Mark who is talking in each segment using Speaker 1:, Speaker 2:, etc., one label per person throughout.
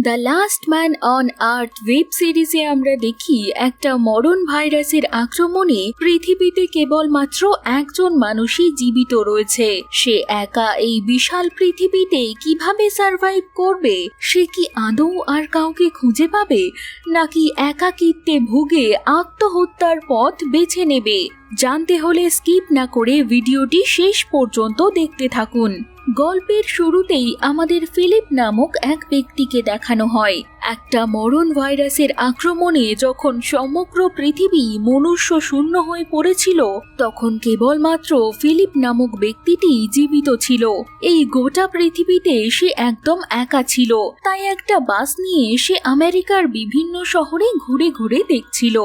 Speaker 1: The last man on earth web সিরিজে আমরা দেখি একটা মরণ ভাইরাসের আক্রমণে পৃথিবীতে কেবলমাত্র একজন মানুষই জীবিত রয়েছে। সে একা এই বিশাল পৃথিবীতে কীভাবে সার্ভাইভ করবে? সে কি আদৌ আর কাউকে খুঁজে পাবে? নাকি একাকিত্বে ভুগে আত্মহত্যার পথ বেছে নেবে? জানতে হলে স্কিপ না করে ভিডিওটি শেষ পর্যন্ত দেখতে থাকুন। গল্পের শুরুতেই আমাদের ফিলিপ নামক এক ব্যক্তিকে দেখানো হয়। একটা মরণ ভাইরাসের আক্রমণে যখন সমগ্র পৃথিবী মনুষ্য শূন্য হয়ে পড়েছিল, তখন কেবলমাত্র ফিলিপ নামক ব্যক্তিটি জীবিত ছিল। এই গোটা পৃথিবীতে সে একদম একা ছিল। তাই একটা বাস নিয়ে সে আমেরিকার বিভিন্ন শহরে ঘুরে ঘুরে দেখছিল।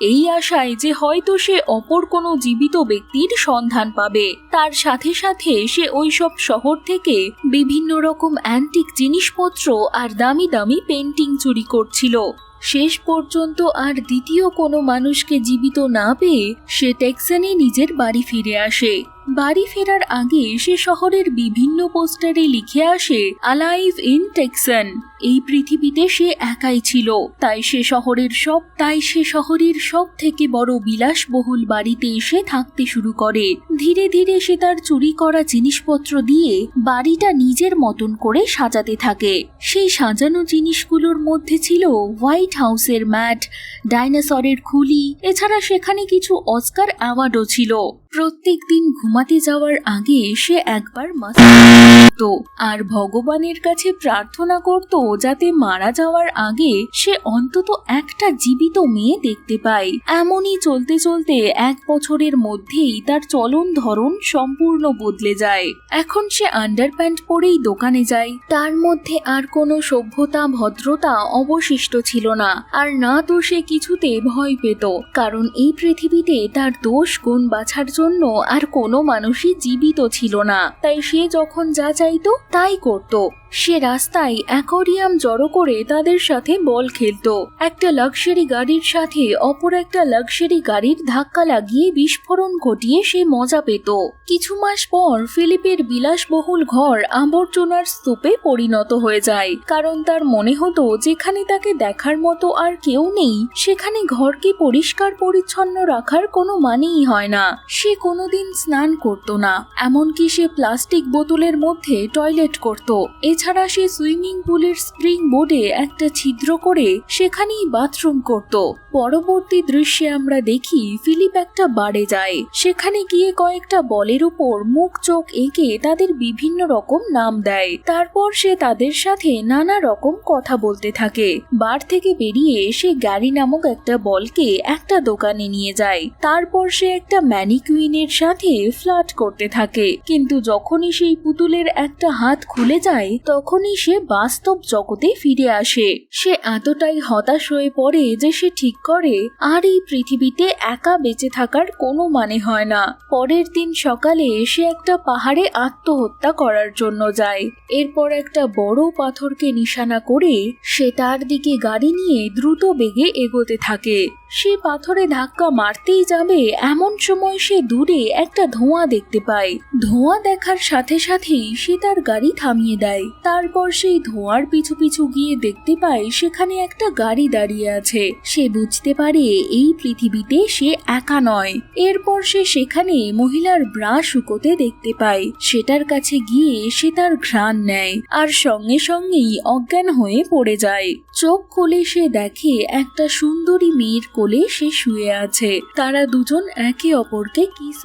Speaker 1: এই আশায় যে হয়তো সে অপর কোনো জীবিত ব্যক্তির সন্ধান পাবে। তার সাথে সাথে সে ওইসব শহর থেকে বিভিন্ন রকম অ্যান্টিক জিনিসপত্র আর দামি দামি পেন্টিং চুরি করছিল। শেষ পর্যন্ত আর দ্বিতীয় কোনো মানুষকে জীবিত না পেয়ে সে টেক্সানে নিজের বাড়ি ফিরে আসে। বাড়ি ফেরার আগে সে শহরের বিভিন্ন পোস্টারে লিখে আসে আলাইভ ইন টেক্সান এই পৃথিবীতে সে একাই ছিল, তাই সে শহরের সব, তাই সে শহরের সব থেকে বড় বিলাসবহুল বাড়িতে এসে থাকতে শুরু করে। ধীরে ধীরে সে তার চুরি করা জিনিসপত্র দিয়ে বাড়িটা নিজের মতন করে সাজাতে থাকে। সেই সাজানো জিনিসগুলোর মধ্যে ছিল হোয়াইট হাউসের ম্যাট, ডাইনোসরের খুলি, এছাড়া সেখানে কিছু অস্কার অ্যাওয়ার্ডও ছিল। প্রত্যেক দিন ঘুমাতে যাওয়ার আগে সে একবার মাথা আর ভগবানের কাছে প্রার্থনা করত যাতে মারা যাওয়ার আগে সে অন্তত একটা জীবিত মেয়ে দেখতে পায়। এমনই চলতে চলতে এক বছরের মধ্যেই তার চলন ধরন সম্পূর্ণ বদলে যায়। এখন সে আন্ডারপ্যান্ট পরেই দোকানে যায়। তার মধ্যে আর কোনো সভ্যতা, ভদ্রতা অবশিষ্ট ছিল না। আর না তো সে কিছুতে ভয় পেত। কারণ এই পৃথিবীতে তার দোষ গুণ বাছার জন্য আর কোনো মানুষই জীবিত ছিল না। তাই সে যখন যা চাইতো, তাই করত। সে রাস্তায় অ্যাকোরিয়াম জড়ো করে তাদের সাথে বল খেলতো। একটা লাক্সারি গাড়ির সাথে অপর একটা লাক্সারি গাড়ির ধাক্কা লাগিয়ে বিস্ফোরণ ঘটিয়ে সে মজা পেত। কিছু মাস পর ফিলিপের বিলাসবহুল ঘর আবর্জনার স্তূপে পরিণত হয়ে যায়। কারণ তার মনে হতো, যেখানে তাকে দেখার মতো আর কেউ নেই, সেখানে ঘরকে পরিষ্কার পরিচ্ছন্ন রাখার কোনো মানেই হয় না। সে কোনোদিন স্নান করত না, এমনকি সে প্লাস্টিক বোতলের মধ্যে টয়লেট করত। এছাড়া সে সুইমিং পুলের স্প্রিং বোর্ডে একটা ছিদ্র করে সেখানেই বাথরুম করত। পরবর্তী দৃশ্যে আমরা দেখি ফিলিপ একটা বারে যায়। সেখানে গিয়ে কয়েকটা বলের উপর মুখ চোখ এঁকে তাদের বিভিন্ন রকম নাম দেয়। তারপর সে তাদের সাথে নানা রকম কথা বলতে থাকে। বার থেকে বেরিয়ে সে গ্যারি নামক একটা বলকে একটা দোকানে নিয়ে যায়। তারপর সে একটা ম্যানিকুইনের সাথে ফ্লাট করতে থাকে। কিন্তু যখনই সেই পুতুলের একটা হাত খুলে যায় তখনই সে বাস্তব জগতে ফিরে আসে। সে এতটাই হতাশ হয়ে পড়ে যে সে ঠিক করে, আর এই পৃথিবীতে একা বেঁচে থাকার কোনো মানে হয় না। পরের দিন সকালে সে একটা পাহাড়ে আত্মহত্যা করার জন্য যায়। এরপর একটা বড় পাথরকে নিশানা করে সে তার দিকে গাড়ি নিয়ে দ্রুত বেগে এগোতে থাকে। সে পাথরে ধাক্কা মারতেই যাবে, এমন সময় সে দূরে একটা ধোঁয়া দেখতে পায়। ধোঁয়া দেখার সাথে সাথেই সে তার গাড়ি থামিয়ে দেয়। তারপর সেই ধোঁয়ার পিছু পিছু গিয়ে দেখতে পায় সেখানে একটা গাড়ি দাঁড়িয়ে আছে। সে বুঝতে পারে এই পৃথিবীতে সে একা নয়। এরপর সে সেখানে মহিলার ব্রা শুকোতে দেখতে পায়। সেটার কাছে গিয়ে সে তার ঘ্রাণ নেয় আর সঙ্গে সঙ্গেই অজ্ঞান হয়ে পড়ে যায়। চোখ খুলে সে দেখে একটা সুন্দরী মেয়ের কোলে সে শুয়ে আছে। তারা দুজন একে অপরকে কিস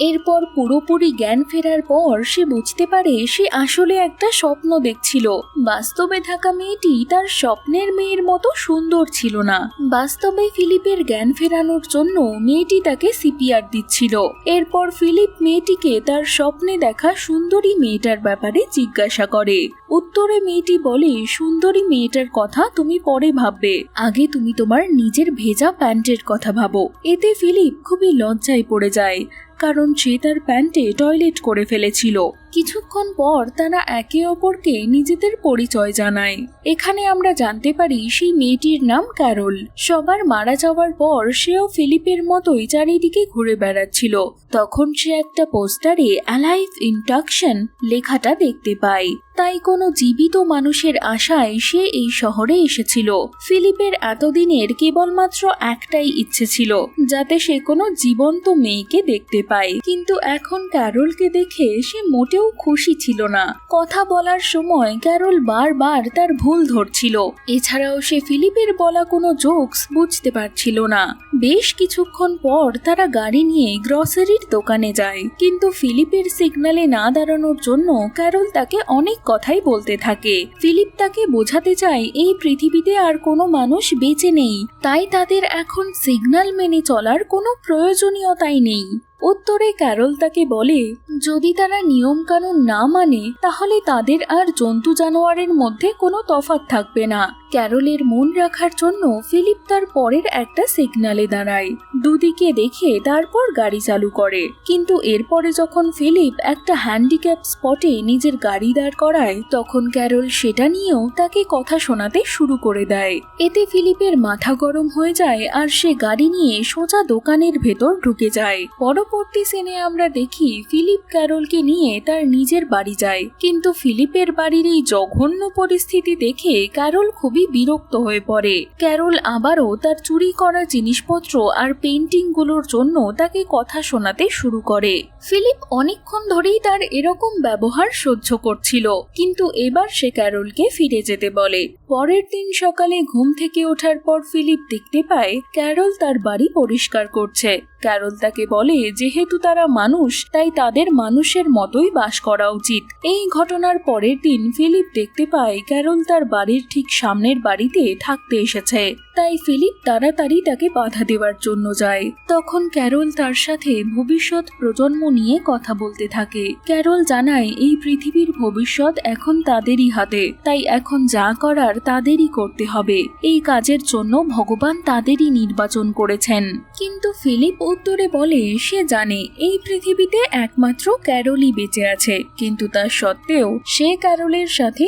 Speaker 1: এরপর পুরোপুরি জ্ঞান ফেরার পর সে বুঝতে পারে সে আসলে একটা স্বপ্ন দেখছিল। বাস্তবে থাকা মেয়েটি তার স্বপ্নের মেয়ের মতো সুন্দর ছিল না। বাস্তবে ফিলিপের জ্ঞান ফেরানোর জন্য মেয়েটি তাকে সিপিআর দিচ্ছিল। এরপর ফিলিপ মেয়েটিকে তার স্বপ্নে দেখা সুন্দরী মেয়েটার ব্যাপারে জিজ্ঞাসা করে। উত্তরে মেয়েটি বলে, সুন্দরী মেয়েটার কথা তুমি পরে ভাববে। আগে তুমি তোমার নিজের ভেজা প্যান্টের কথা ভাবো। এতে ফিলিপ খুবই লজ্জায় পড়ে যায়। কারণ সে তার প্যান্টে টয়লেট করে ফেলেছিল। কিছুক্ষণ পর তারা একে অপরকে নিজেদের পরিচয় জানায়। এখানে আমরা জানতে পারি সেই মেয়েটির নাম ক্যারল। সবার মারা যাওয়ার পর সেও ফিলিপের মতোই চারিদিকে ঘুরে বেড়াচ্ছিল। তখন সে একটা পোস্টারে অ্যালাইভ ইন্ডাকশন লেখাটা দেখতে পায়। তাই কোনো জীবিত মানুষের আশায় সে এই শহরে এসেছিল। ফিলিপের এতদিনের কেবলমাত্র একটাই ইচ্ছে ছিল, যাতে সে কোনো জীবন্ত মেয়েকে দেখতে পায়। কিন্তু এখন ক্যারলকে দেখে সে মোটেও খুশি ছিল না। কথা বলার সময় ক্যারল বারবার তার ভুল ধরছিল। এছাড়াও সে ফিলিপের বলা কোনো জোকস বুঝতে পারছিল না। বেশ কিছুক্ষণ পর তারা গাড়ি নিয়ে গ্রসারির দোকানে যায়। কিন্তু ফিলিপের সিগনালে না দাঁড়ানোর জন্য ক্যারল তাকে অনেক কথাই বলতে থাকে। ফিলিপ তাকে বোঝাতে চায়, এই পৃথিবীতে আর কোনো মানুষ বেঁচে নেই। তাই তাদের এখন সিগন্যাল মেনে চলার কোনো প্রয়োজনীয়তাই নেই। উত্তরে ক্যারল তাকে বলে, যদি তারা নিয়মকানুন না মানে তাহলে তাদের আর জন্তু জানোয়ারের মধ্যে কোনো তফাৎ থাকবে না। ক্যারলের মন রাখার জন্য ফিলিপ তার পরের একটা সিগনালে দাঁড়ায়। দুদিকে দেখে তারপর গাড়ি চালু করে। কিন্তু এরপরে যখন ফিলিপ একটা হ্যান্ডিক্যাপ স্পটে নিজের গাড়ি দাঁড় করায়, তখন ক্যারল সেটা নিয়েও তাকে কথা শোনাতে শুরু করে দেয়। এতে ফিলিপের মাথা গরম হয়ে যায় আর সে গাড়ি নিয়ে সোজা দোকানের ভেতর ঢুকে যায়। পরবর্তী সিনে আমরা দেখি ফিলিপ ক্যারলকে নিয়ে তার নিজের বাড়ি যায়। কিন্তু ফিলিপের বাড়ির এই জঘন্য পরিস্থিতি দেখে ক্যারল খুবই বিরক্ত হয়ে পড়ে। ক্যারল আবারও তার চুরি করা জিনিসপত্র আর পেন্টিংগুলোর জন্য তাকে কথা শোনাতে শুরু করে। ফিলিপ অনেকক্ষণ ধরেই তার এরকম ব্যবহার সহ্য করছিল, কিন্তু এবার সে ক্যারলকে ফিরে যেতে বলে। পরের দিন সকালে ঘুম থেকে ওঠার পর ফিলিপ দেখতে পায় ক্যারল তার বাড়ি পরিষ্কার করছে। ক্যারল তাকে বলে, যেহেতু তারা মানুষ, তাই তাদের মানুষের মতোই বাস করা উচিত। এই ঘটনার পরের দিন ফিলিপ দেখতে পায় ক্যারল তার বাড়ির ঠিক সামনের বাড়িতে থাকতে এসেছে। তাই ফিলিপ তাড়াতাড়ি তাকে বাধা দেওয়ার জন্য যায়। তখন ক্যারল তার সাথে ভবিষ্যৎ প্রজন্ম নিয়ে কথা বলতে থাকে। ক্যারল জানায়, এই পৃথিবীর ভবিষ্যৎ এখন তাদেরই হাতে। তাই এখন যা করার তাদেরই করতে হবে। এই কাজের জন্য ভগবান তাদেরই নির্বাচন করেছেন। কিন্তু ফিলিপ উত্তরে বলে, সে জানে এই পৃথিবীতে একমাত্র ক্যারোলি বেঁচে আছে, কিন্তু তা সত্ত্বেও সে ক্যারোলের সাথে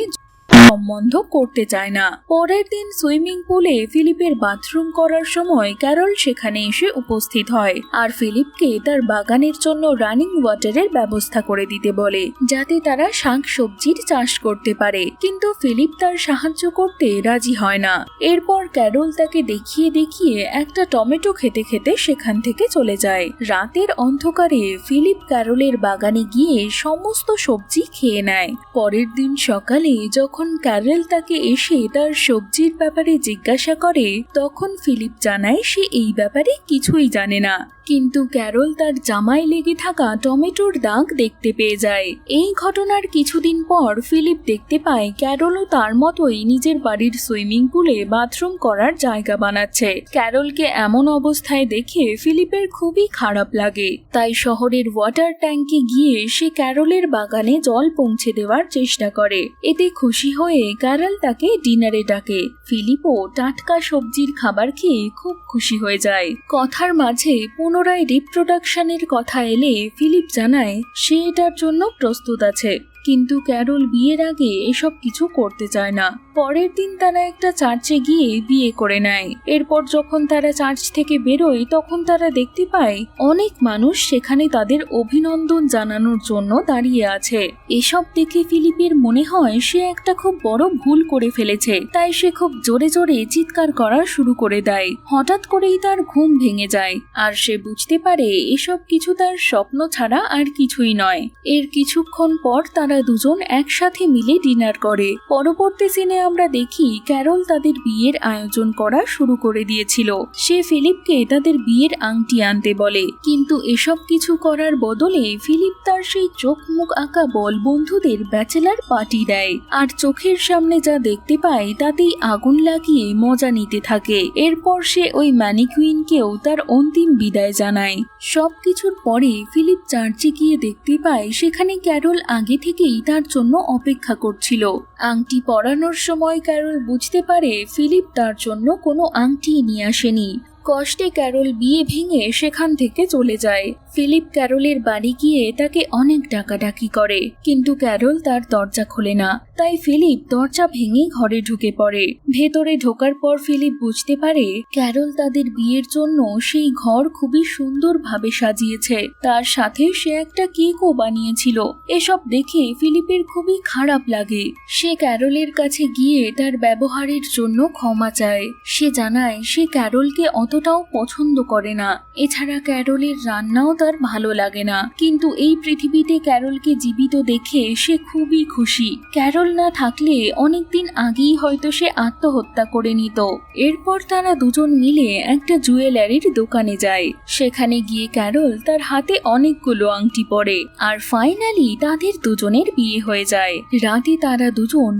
Speaker 1: সম্বন্ধ করতে চায় না। পরের দিন সুইমিং পুলে ফিলিপের বাথরুম করার সময় ক্যারল সেখানে এসে উপস্থিত হয় আর ফিলিপকে তার বাগানের জন্য রানিং ওয়াটারের ব্যবস্থা করে দিতে বলে, যাতে তারা শাক সবজির চাষ করতে পারে। কিন্তু ফিলিপ তার সাহায্য করতে রাজি হয় না। এরপর ক্যারল তাকে দেখিয়ে দেখিয়ে একটা টমেটো খেতে খেতে সেখান থেকে চলে যায়। রাতের অন্ধকারে ফিলিপ ক্যারলের বাগানে গিয়ে সমস্ত সবজি খেয়ে নেয়। পরের দিন সকালে যখন ক্যারেল তাকে এসে তার সবজির ব্যাপারে জিজ্ঞাসা করে, তখন ফিলিপ জানায় সে এই ব্যাপারে কিছুই জানে না। কিন্তু ক্যারল তার জামায় লেগে থাকা টমেটোর দাগ দেখতে পেয়ে যায়। এই ঘটনার কিছুদিন পর ফিলিপ দেখতে পায় ক্যারলও তার মতোই নিজের বাড়ির সুইমিং পুলে বাথরুম করার জায়গা বানাচ্ছে। ক্যারলকে এমন অবস্থায় দেখে ফিলিপের খুবই খারাপ লাগে। তাই শহরের ওয়াটার ট্যাঙ্কে গিয়ে সে ক্যারলের বাগানে জল পৌঁছে দেওয়ার চেষ্টা করে। এতে খুশি হয়ে গ্যারাল তাকে ডিনারে ডাকে। ফিলিপও টাটকা সবজির খাবার খেয়ে খুব খুশি হয়ে যায়। কথার মাঝে পুনরায় রিপ্রোডাকশনের কথা এলে ফিলিপ জানায়, সে এটার জন্য প্রস্তুত আছে। কিন্তু ক্যারল বিয়ের আগে এসব কিছু করতে চায় না। পরের দিন তারা একটা চার্চে গিয়ে বিয়ে করে নেয়। এরপর যখন তারা চার্চ থেকে বেরোয়, তখন তারা দেখতে পায় অনেক মানুষ সেখানে তাদের অভিনন্দন জানানোর জন্য দাঁড়িয়ে আছে। এসব দেখে ফিলিপের মনে হয় সে একটা খুব বড় ভুল করে ফেলেছে। তাই সে খুব জোরে জোরে চিৎকার করা শুরু করে দেয়। হঠাৎ করেই তার ঘুম ভেঙে যায়। আর সে বুঝতে পারে এসব কিছু তার স্বপ্ন ছাড়া আর কিছুই নয়। এর কিছুক্ষণ পর তারা দুজন একসাথে মিলে ডিনার করে। পরবর্তী সিনে আমরা দেখি ক্যারল তাদের বিয়ের আয়োজন করা শুরু করে দিয়েছিল। সে ফিলিপকে তাদের বিয়ের আংটি আনতে বলে। কিন্তু এসব কিছু করার বদলে ফিলিপ তার সেই চোখ মুখ আঁকা বল বন্ধুদের ব্যাচেলার পার্টি দেয়। আর চোখের সামনে যা দেখতে পায় তাতেই আগুন লাগিয়ে মজা নিতে থাকে। এরপর সে ওই ম্যানিকুইনকেও তার অন্তিম বিদায় জানায়। সবকিছুর পরে ফিলিপ চার্চে গিয়ে দেখতে পায় সেখানে ক্যারল আগে থেকেই তার জন্য অপেক্ষা করছিল। আংটি পরানোর সময় ক্যারল বুঝতে পারে ফিলিপ তার জন্য কোনো আংটি নিয়ে আসেনি। কষ্টে ক্যারল বিয়ে ভেঙে সেখান থেকে চলে যায়। ফিলিপ ক্যারলের বাড়ি গিয়ে তাকে অনেক ডাকাডাকি করে। কিন্তু ক্যারল তার দরজা খোলে না। তাই ফিলিপ দরজা ভেঙে ঘরে ঢুকে পড়ে। ভেতরে ঢোকার পর ফিলিপ বুঝতে পারে, ক্যারল তাদের বিয়ের জন্য সেই ঘর খুবই সুন্দরভাবে সাজিয়েছে। তার সাথে সে একটা কেকও বানিয়েছিল। এসব দেখে ফিলিপের খুবই খারাপ লাগে। সে ক্যারলের কাছে গিয়ে তার ব্যবহারের জন্য ক্ষমা চায়। সে জানায়, সে ক্যারলকে অতটাও পছন্দ করে না। এছাড়া ক্যারলের রান্নাও তার ভালো লাগে না। কিন্তু এই পৃথিবীতে ক্যারলকে জীবিত দেখে সে খুবই খুশি। ক্যারল না থাকলে অনেকদিন আগেই হয়তো সে আত্মহত্যা করে নিত। এরপর তারা দুজন মিলে একটা জুয়েলারির দোকানে যায়। সেখানে গিয়ে ক্যারল তার হাতে অনেকগুলো আংটি পরে আর ফাইনালি তাদের দুজনের বিয়ে হয়ে যায়। রাতে তারা দুজন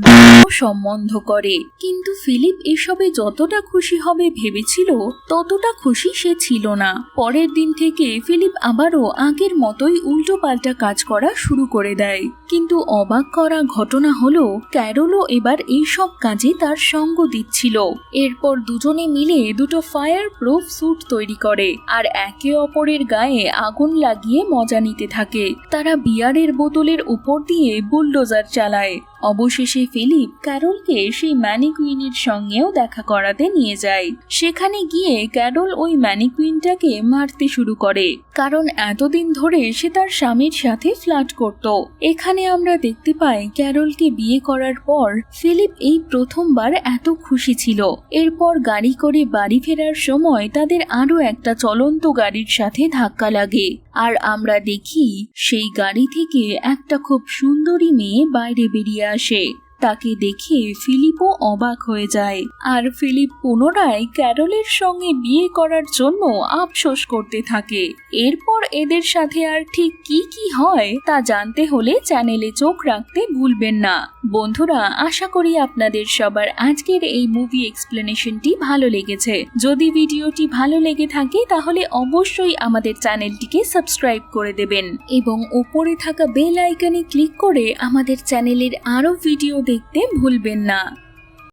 Speaker 1: সম্বন্ধ করে। কিন্তু ফিলিপ এসবে যতটা খুশি হবে ভেবেছিল, ততটা খুশি সে ছিল না। পরের দিন থেকে ফিলিপ আবারও আগের মতোই উল্টো পাল্টা কাজ করা শুরু করে দেয়। কিন্তু অবাক করা ঘটনা হলো, ক্যারলও এবার এইসব কাজে তার সঙ্গ দিচ্ছিল। এরপর দুজনে মিলে দুটো ফায়ার প্রুফ স্যুট তৈরি করে, আর একে অপরের গায়ে আগুন লাগিয়ে মজা নিতে থাকে। তারা বিয়ারের বোতলের উপর দিয়ে বুলডোজার চালায়। অবশেষে ফিলিপ ক্যারলকে সেই ম্যানিকুইনের সঙ্গেও দেখা করাতে নিয়ে যায়। সেখানে গিয়ে ক্যারল ওই ম্যানিকুইনটাকে মারতে শুরু করে, কারণ এতদিন ধরে সে তার স্বামীর সাথে ফ্লার্ট করত। এখানে আমরা দেখতে পাই ক্যারলকে বিয়ে করার পর ফিলিপ এই প্রথমবার এত খুশি ছিল। এরপর গাড়ি করে বাড়ি ফেরার সময় তাদের আরও একটা চলন্ত গাড়ির সাথে ধাক্কা লাগে। আর আমরা দেখি সেই গাড়ি থেকে একটা খুব সুন্দরী মেয়ে বাইরে বেরিয়ে আসে। তাকে দেখে ফিলিপও অবাক হয়ে যায়। আর ফিলিপ পুনরায় ক্যারলের সঙ্গে বিয়ে করার জন্য আফসোস করতে থাকে। এরপর এদের সাথে আর ঠিক কি কি হয় তা জানতে হলে চ্যানেলে চোখ রাখতে ভুলবেন না। বন্ধুরা, আশা করি আপনাদের সবার আজকের এই মুভি এক্সপ্লেনেশনটি ভালো লেগেছে। যদি ভিডিওটি ভালো লেগে থাকে, তাহলে অবশ্যই আমাদের চ্যানেলটিকে সাবস্ক্রাইব করে দেবেন। এবং ওপরে থাকা বেল আইকনে ক্লিক করে আমাদের চ্যানেলের আরও ভিডিও দেখতে ভুলবেন না।